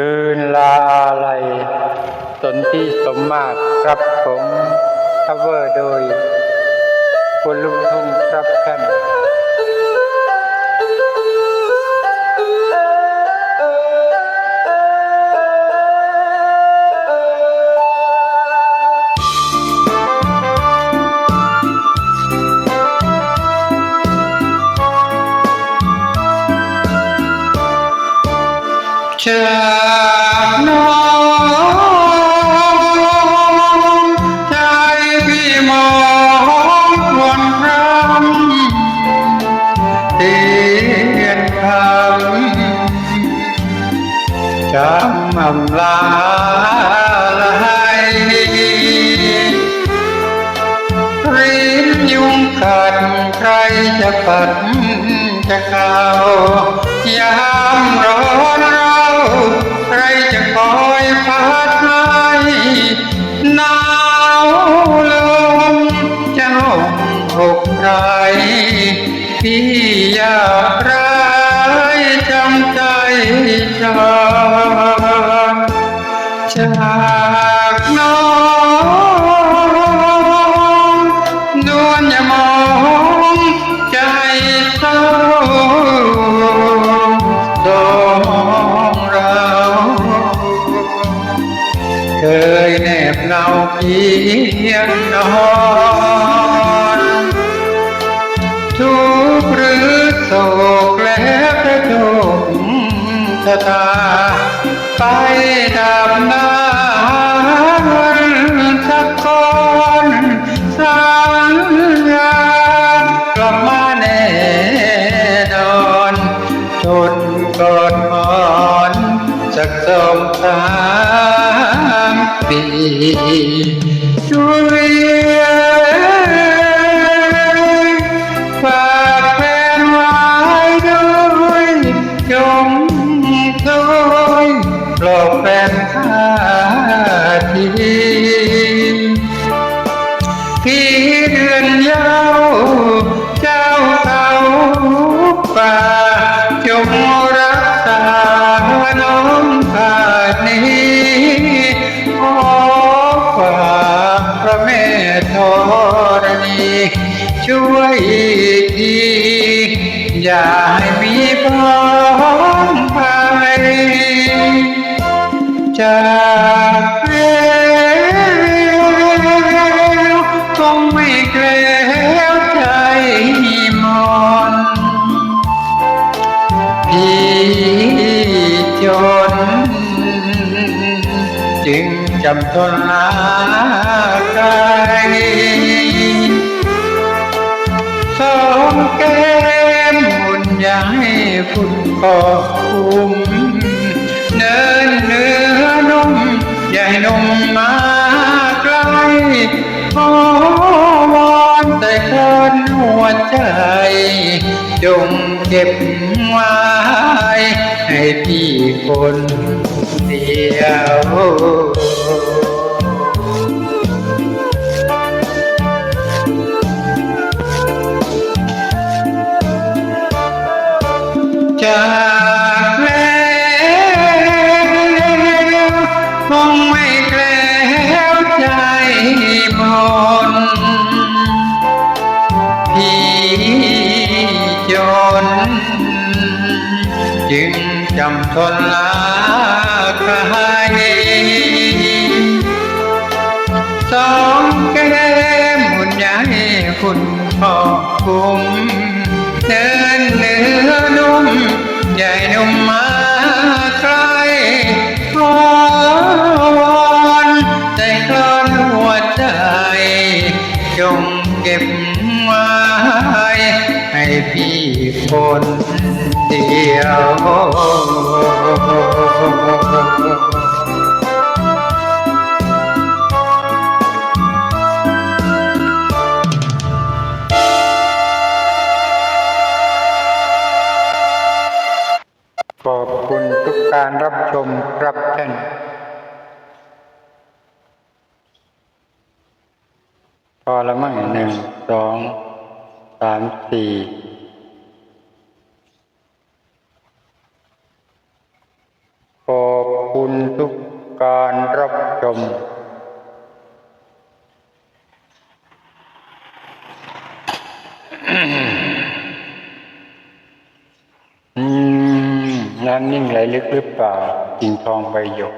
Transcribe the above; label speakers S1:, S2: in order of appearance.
S1: คืนลาอะไรสนที่สมมาตรครับผมคัฟเวอร์โดยคุณลุงทุ่งครับท่านจา ยนคำจำอำลาลายรินยุงกัดใครจะปัดจะเข้ายามร้อนเรา ใครจะคอยพัดใจากน้องนวลอย่ามองใจเศร้าสองเรา เคยแนบเงาเพียงนอนทุกหรือโศกแล้วกระจกชะตา ไปดับหน้าวันสักคนสัญญากลับมาแน่นอนจนกอดหมอนสักสองสามปีช่วย ปลอบแฟนข้าทีพี่เดือนยาวเจ้าเขาป่าจงรักษาน้องข้านี้ขอฝากพระแม่ธรณีช่วยทีอย่าให้มีพ้อ จากแล้วคงไม่แกล้วใจมอนพี่จน จึงจำทนลาใครสองแก้มหุ่นใหญ่ฝุ่นกอบคุ้ม มมาไกลขอวอนแต่คนหัวใจจงเก็บไว้ ให้พี่คนเดียวจ สองแก้มหุ่นใหญ่คุณพ่อคุมเดินเนื้อนุ่ม ใหญ่นุ่มมาใครขอวอนใจคลอนหัวใจ จงเก็บไว้ ให้พี่คนเดียวขอบคุณทุกการรับชมรับท่านพอละมั่งหนึ่งสองามสี่ขอบคุณทุกการรับชมน้ำนิ่งไหลลึกหรือเปล่ากิ่งทองใบหยก